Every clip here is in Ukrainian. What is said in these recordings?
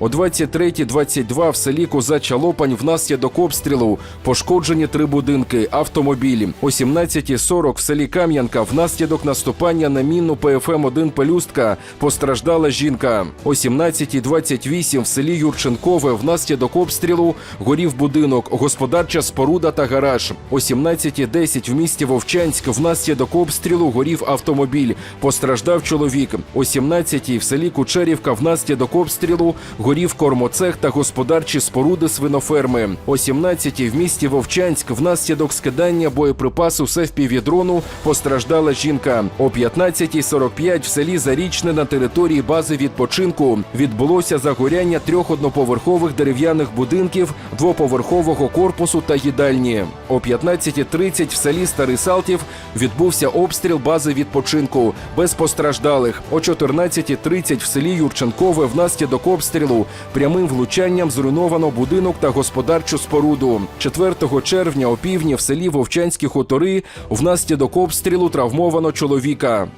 О 23.22 в селі Козача Лопань внаслідок обстрілу пошкоджені три будинки, автомобілі. О 17.40 в селі Кам'янка внаслідок наступання на мінну ПФМ-1 Пелюстка постраждала жінка. О 17.28 в селі Юрченкове внаслідок обстрілу горів будинок, господарча споруда та гараж. О 17.10 в місті Вовчанськ внаслідок обстрілу горів автомобіль. Постраждав чоловік. О 17.00 в селі Кучерівка внаслідок обстрілу горів кормоцех та господарчі споруди свиноферми. О 17.00 в місті Вовчанськ внаслідок скидання боєприпасу севпівдрону постраждала жінка. О 15.45 в селі Зарічне на території бази відпочинку відбулося загоряння трьох одноповерхових дерев'яних будинків, двоповерхового корпусу та їдальні. О 15.30 в селі Старий Салтів відбувся обстріл бази відпочинку без постраждалих. О 14.30 в селі Юрченкове внаслідок обстрілу прямим влучанням зруйновано будинок та господарчу споруду. 4 червня о півдні в селі Вовчанські хутори внаслідок обстрілу травмовано чоловіка.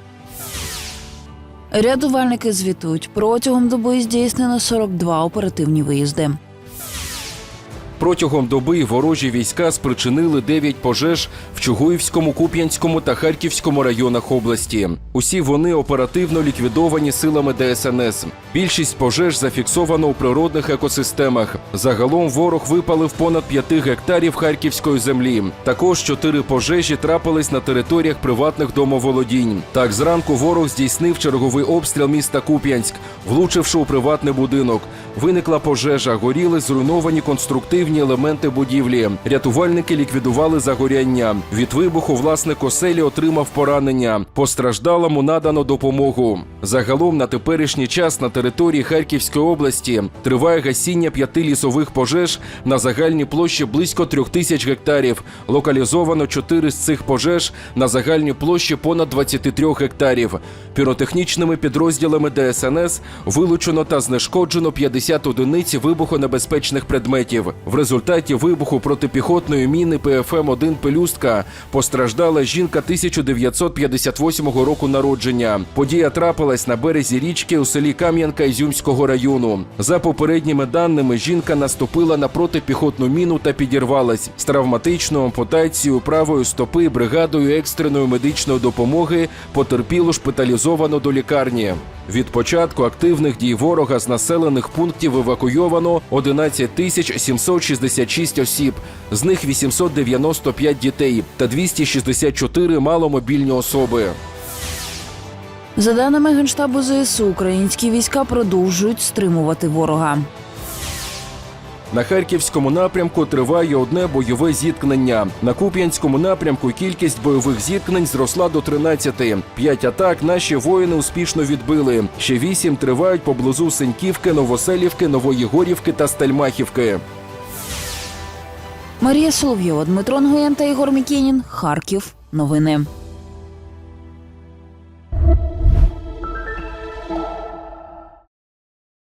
Рятувальники звітують, протягом доби здійснено 42 оперативні виїзди. Протягом доби ворожі війська спричинили 9 пожеж в Чугуївському, Куп'янському та Харківському районах області. Усі вони оперативно ліквідовані силами ДСНС. Більшість пожеж зафіксовано у природних екосистемах. Загалом ворог випалив понад 5 гектарів харківської землі. Також чотири пожежі трапились на територіях приватних домоволодінь. Так, зранку ворог здійснив черговий обстріл міста Куп'янськ, влучивши у приватний будинок. Виникла пожежа, горіли зруйновані конструктивні елементи будівлі. Рятувальники ліквідували загоряння. Від вибуху власник оселі отримав поранення. Постраждалому надано допомогу. Загалом на теперішній час на території Харківської області триває гасіння п'яти лісових пожеж на загальній площі близько трьох тисяч гектарів. Локалізовано чотири з цих пожеж на загальній площі понад 23 гектарів. Піротехнічними підрозділами ДСНС вилучено та знешкоджено 50 одиниць вибухонебезпечних предметів. В результаті вибуху протипіхотної міни ПФМ-1 Пелюстка постраждала жінка 1958 року народження. Подія трапилась на березі річки у селі Кам'янка Ізюмського району. За попередніми даними, жінка наступила на протипіхотну міну та підірвалась з травматичною ампутацією правої стопи бригадою екстреної медичної допомоги потерпіло шпиталізовано до лікарні. Від початку активних дій ворога з населених пунктів евакуйовано 11 тисяч 766 осіб, з них 895 дітей та 264 маломобільні особи. За даними Генштабу ЗСУ, українські війська продовжують стримувати ворога. На харківському напрямку триває одне бойове зіткнення. На Куп'янському напрямку кількість бойових зіткнень зросла до 13. П'ять атак наші воїни успішно відбили. Ще вісім тривають поблизу Сеньківки, Новоселівки, Нової Горівки та Стельмахівки. Марія Соловйова, Дмитро Нгоєн та Ігор Мікінін. Харків. Новини.